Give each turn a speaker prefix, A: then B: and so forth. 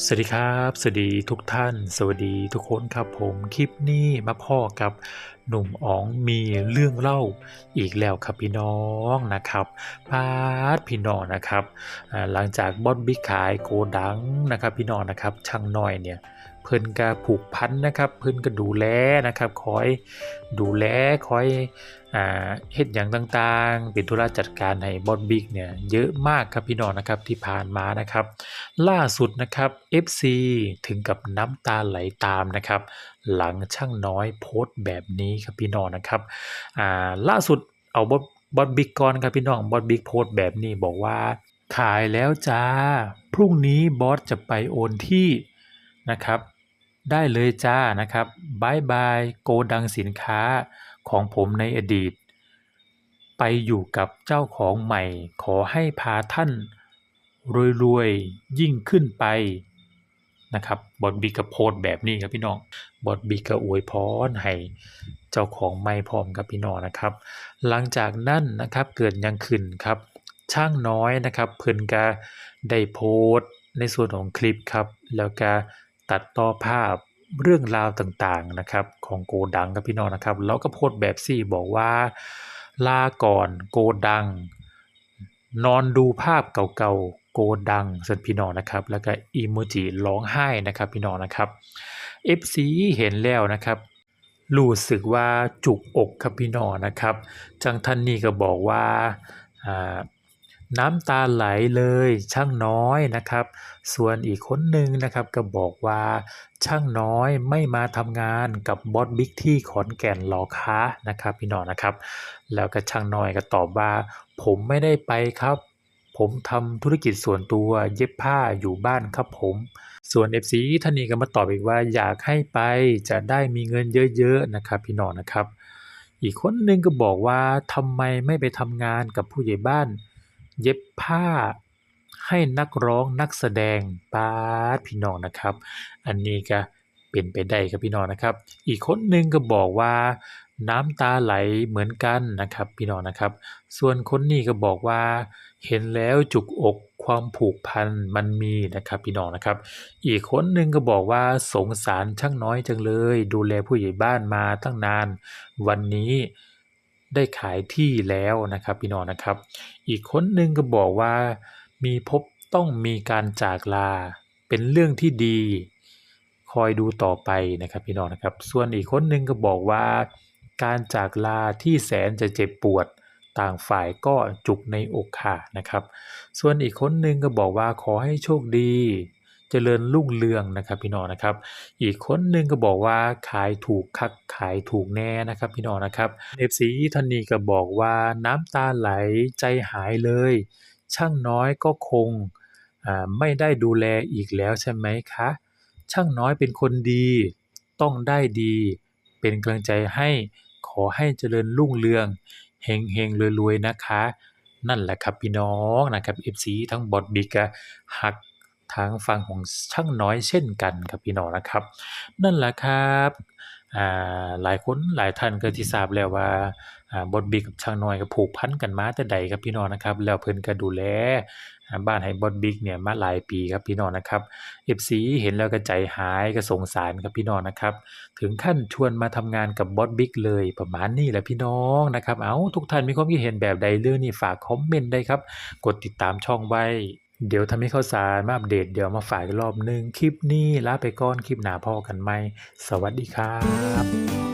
A: สวัสดีครับ สวัสดีทุกท่าน สวัสดีทุกคนครับผมคลิปนี้มาพ่อกับหนุ่มอ๋องมีเรื่องเล่าอีกแล้วครับพี่น้องนะครับพาดพี่น้องนะครับหลังจากบอสบิ๊กขายโกดังนะครับพี่น้องนะครับช่างน้อยเนี่ยเพิ่นก็ผูกพันนะครับ เพิ่นก็ดูแลนะครับคอยดูแลคอยเฮ็ดอย่างต่างๆ เป็นธุระจัดการให้บอสบิ๊กเนี่ยเยอะมากครับพี่น้องนะครับที่ผ่านมานะครับ ล่าสุดนะครับ FC ถึงกับน้ำตาไหลตามนะครับหลังช่างน้อยโพสต์แบบนี้ครับพี่น้องนะครับอ่าล่าสุดเอาบอสบอสบิ๊กก่อนครับพี่น้องบอสบิ๊กโพสต์แบบนี้บอกว่า ขายแล้วจ้า พรุ่งนี้บอสจะไปโอนที่นะครับ ได้เลยจ้านะครับบายบายโกดังสินค้าของผมในอดีต ไปอยู่กับเจ้าของใหม่ ขอให้พาท่านรวยๆ ยิ่งขึ้นไป นะครับบอดบีกระโพดแบบนี้ครับพี่น้องบอดบีกระอวยพรให้เจ้าของไม่พร้อมกับพี่น้องนะครับ หลังจากนั้นนะครับเกิดยังขึ้นครับช่างน้อยนะครับเพิ่นก็ได้โพสต์ในส่วนของคลิปครับ แล้วก็ตัดต่อภาพเรื่องราวต่างๆนะครับ ของโกดังครับพี่น้องนะครับ แล้วก็โพสต์แบบสี่บอกว่าลาก่อนโกดัง นอนดูภาพเก่าๆ โกดังสันพี่น้องนะครับ แล้วก็อีโมจิร้องไห้นะครับพี่น้องนะครับ FC เห็นแล้วนะครับรู้สึกว่าจุกอกครับพี่น้องนะครับจังท่านนี่ก็บอกว่าอ่าน้ำตาไหลเลยช่างน้อยนะครับ ส่วนอีกคนหนึ่งนะครับก็บอกว่าช่างน้อยไม่มาทำงานกับบอสบิ๊กที่ขอนแก่นหรอคะนะครับพี่น้องนะครับ แล้วก็ช่างน้อยก็ตอบว่า ผมไม่ได้ไปครับ ผมทำธุรกิจส่วนตัวเย็บผ้าอยู่บ้านครับผม ส่วน FC ท่านนี้ก็มาตอบอีกว่าอยากให้ไปจะได้มีเงินเยอะๆนะครับพี่น้องนะครับ อีกคนหนึ่งก็บอกว่าทำไมไม่ไปทำงานกับผู้ใหญ่บ้าน เย็บผ้าให้นักร้องนักแสดงปาดพี่น้องนะครับ อันนี้ก็ เป็นไปได้ครับพี่น้องนะครับ อีกคนหนึ่งก็บอกว่าน้ำตาไหลเหมือนกันนะครับพี่น้องนะครับ ส่วนคนนี้ก็บอกว่า เห็นแล้วจุกอกความผูกพันมันมีนะครับพี่น้องนะครับ อีกคนหนึ่งก็บอกว่าสงสารช่างน้อยจังเลย ดูแลผู้ใหญ่บ้านมาตั้งนาน วันนี้ได้ขายที่แล้วนะครับพี่น้องนะครับ อีกคนหนึ่งก็บอกว่ามีพบต้องมีการจากลาเป็นเรื่องที่ดี คอยดูต่อไปนะครับพี่น้องนะครับ ส่วนอีกคนหนึ่งก็บอกว่าการจากลาที่แสนจะเจ็บปวดต่างฝ่ายก็จุกในอกค่ะนะครับ ส่วนอีกคนหนึ่งก็บอกว่าขอให้โชคดีเจริญรุ่งเรืองนะครับพี่น้องนะครับ อีกคนหนึ่งก็บอกว่าขายถูกคักขายถูกแน่นะครับพี่น้องนะครับ FC ท่านนี้ก็บอกว่าน้ำตาไหลใจหายเลย ช่างน้อยก็คงไม่ได้ดูแลอีกแล้วใช่ไหมคะ ช่างน้อยเป็นคนดี ต้องได้ดี เป็นกำลังใจให้ขอให้เจริญรุ่งเรืองเฮงเฮงรวยๆนะคะ นั่นแหละครับพี่น้องนะครับ FC ทั้งบอดบิกหักทางฝั่งของช่างน้อยเช่นกันครับพี่น้องนะครับ นั่นแหละครับ หลายคนหลายท่านก็ที่ทราบแล้วว่าบอดบิกกับช่างน้อยก็ผูกพันกันมาแต่ใดครับพี่น้องนะครับ แล้วเพิ่นก็ดูแลบ้านให้บอดบิกเนี่ยมาหลายปีครับพี่น้องนะครับ FC เห็นแล้วก็ใจหายก็สงสารครับพี่น้องนะครับ ถึงขั้นชวนมาทำงานกับบอสบิ๊กเลยประมาณนี้แหละพี่น้องนะครับ เอาทุกท่านมีความคิดเห็นแบบใดเรื่องนี้ฝากคอมเมนต์ได้ครับ กดติดตามช่องไว้ เดี๋ยวทำให้ข่าวสารมาอัปเดตเดี๋ยวมาฝ่ายรอบหนึง คลิปนี้ลาไปก่อนคลิปหนาพ่อกันไหม สวัสดีครับ